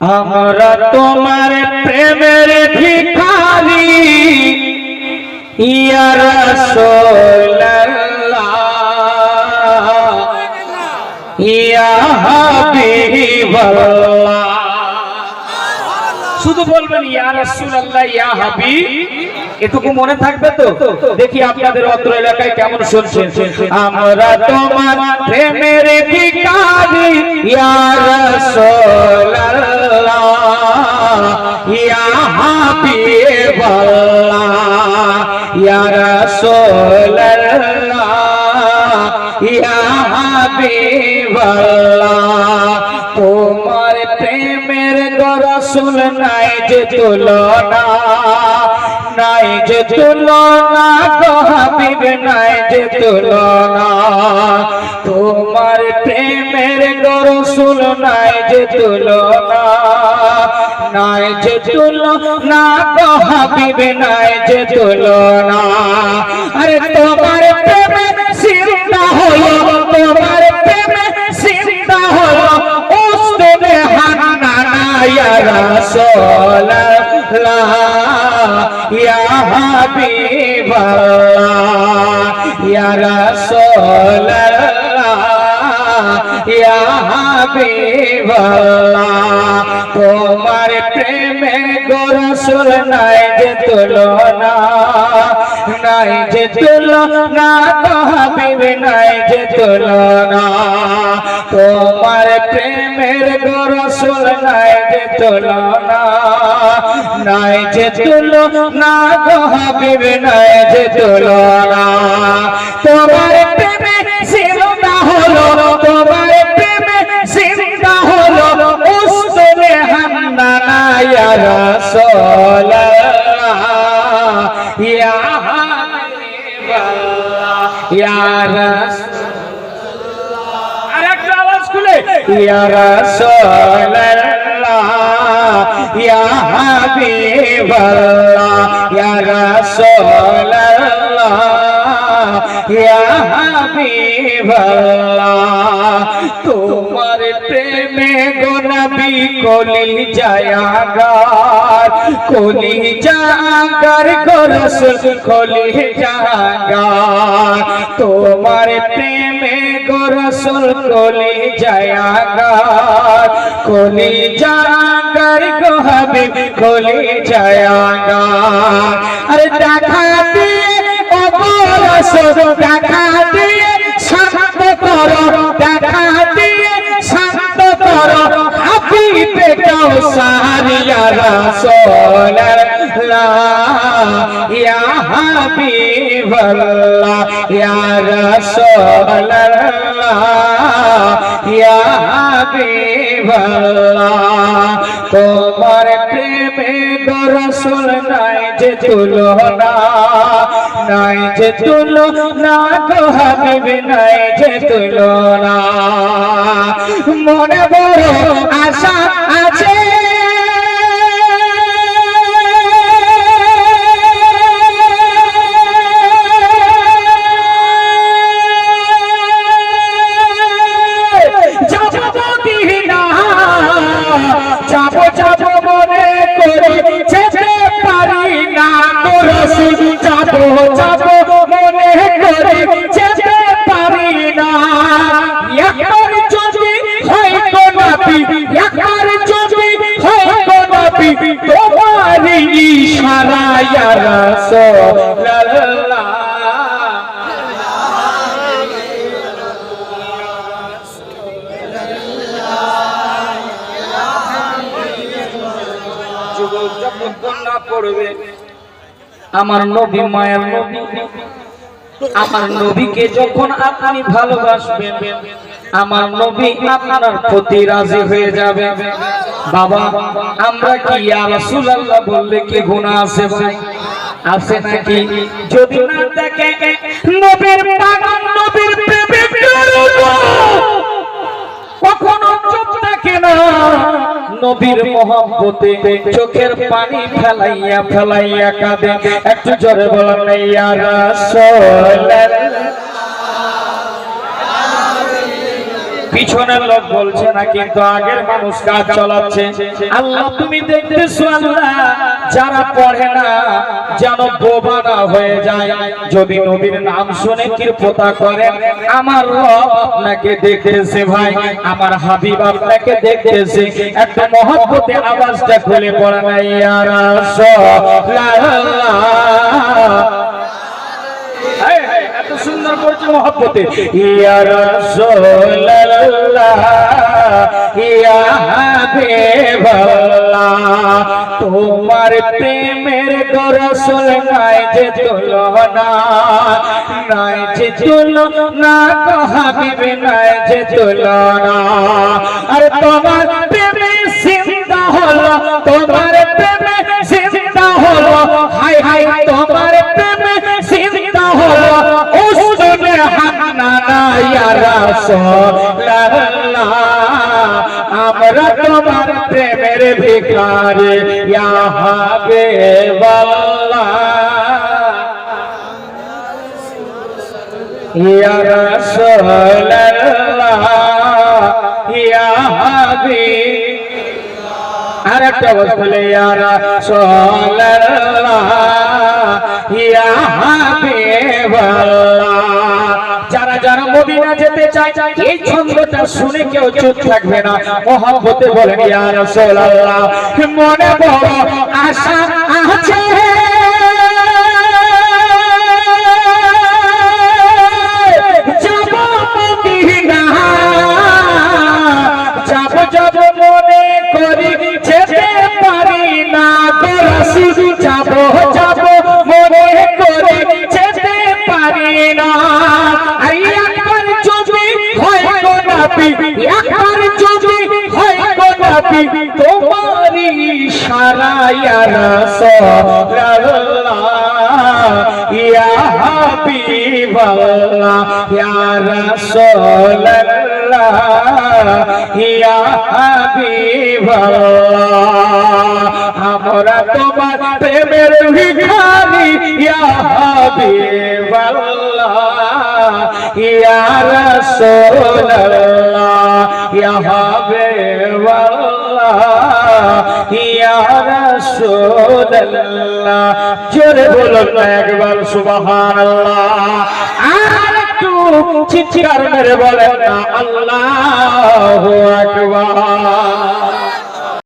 আমরা তোমার প্রেমের ভিখারি। ইয়া রাসূলুল্লাহ। ইয়া হাবিবাল্লাহ। শুধু বলবেন ইয়া রাসূলুল্লাহ, ইয়া হাবিব। এটুকু মনে থাকবে তো? দেখি আপনাদের অত্র এলাকায় কেমন শুনছেন আমরা তোমার প্রেমের ভিখারি। ইয়া ইয়া হাবিবাল্লাহ তোমার প্রেমের গরসুল নাই যে তুলনা নাই যে তুলনা গো হাবিব নাই যে তুলনা তোমার প্রেমের গরসুল নাই যে তুলনা নাই যে তুলনা গো হাবিব নাই যে তুলনা আরে তোমার প্রেমে সিরটা হলো তোমার প্রেমে সিরটা হলো উস্তুদে হান্নানা ইয়া রাসূলুল্লাহ। ইয়া হাবিবাল্লাহ। ইয়া রাসূলুল্লাহ। ইয়া হাবিবাল্লাহ। তোমার প্রেমে গোরসুল নাই যে তুলনা। নাই যে তুলনা তো হাবিব নাই যে তুলনা। তোমার প্রেমের গোরসুল নাই যে তুলনা। নাই যে তুলনা তো হাবিব নাই যে তুলনা। তোমার প্রেমে সিরদা হলো, তোমার প্রেমে সিরদা হলো উস্তুনে হান্নানা ইয়া রাসূলুল্লাহ ইয়া রাসূল ইয়ারা আওয়াজ খুলে ইয়া রাসূলুল্লাহ ইয়া হাবিবাল্লাহ ইয়া রাসূলুল্লাহ ইয়া হাবিবাল্লাহ তোমার প্রেমে গোলাপি কলি জায়াগার, কলি জাগার গোরসুল কলি জাগার তোমার প্রেমে গোরসুল কলি জায়াগার, কলি জাগার গোহাবি কলি জায়াগার। আরে দেখা অপরসুল দেখা দিয়ে শান্ত করো, দেখা দিয়ে শান্ত করো। হাবিবে কাউসার ইয়া রাসূলুল্লাহ ইয়া হাবিবাল্লাহ ইয়া রাসূলুল্লাহ ইয়া হাবিবাল্লাহ তোমার প্রেমে রসুল নাই যে তুলনা। নাই যে তুলো না গো হাবিবি নাই যে তুলো না। মনে বড় আশা আছে পড়বে। আমার নবী, মায়ের নবী। আমার নবীকে যখন আপনি ভালোবাসবেন, আমার নবী আপনার প্রতি রাজি হয়ে যাবে। বাবা, আমরা কি রাসূলুল্লাহ বললে কি গুনাহ আছে ভাই? আছে নাকি? যদি না দেখে নবীর পাগল নবীর প্রেমে কখনো চুপ থাকে না। নবীর মহব্বতে চোখের পানি ফেলাইয়া ফেলাইয়া কাঁদে। একটু জোরে বলেন ইয়া রাসূলুল্লাহ। পিছনের লোক বলছে না, কিন্তু আগের মানুষ কাজ চালাচ্ছে। আল্লাহ, তুমি দেখতেছো আল্লাহ, যারা পড়ে না, যেন বোবা না হয়ে যায়। যদি নবীর নাম শুনে কৃপতা করেন আমার আপনাকে দেখতেছে ভাই, আমার হাবিব আপনাকে দেখতেছে। একটা মহব্বতে আওয়াজটা খুলে পড়ে না ইয়া মহব্বতে। তোমার প্রেমের গরসল নাই যে তুলনা, নাই যে তুলনা গো হাবিব, নাই যে তুলনা। আরে তোমার প্রেমে সিন্দা হলো, তোমার প্রেমে আমরা তোমার প্রেমের ভিখারি ইয়া হাবিবাল্লাহ ইয়া রাসূলুল্লাহ, ইয়া হাবিব আর একটা বলে ইয়া রাসূলুল্লাহ ইয়া যারা মদিনা যেতে চায়, এই ছন্দটা শুনে কেউ চুপ থাকবে না। মনে বড় আশা আছে। মনে না। যাব নবী তোমারি ইয়া রাসূলুল্লাহ ইয়া হাবিবাল্লাহ, ইয়া রাসূলুল্লাহ, ইয়া হাবিবাল্লাহ। আমরা তোমার প্রেমের ভিখারি, ইয়া হাবিবাল্লাহ, ইয়া রাসূলুল্লাহ, ইয়া ইয়া রাসূলুল্লাহ। জোরে বলুন একবার সুবহানাল্লাহ। আর একটু চিৎকার মেরে বলেন না আল্লাহু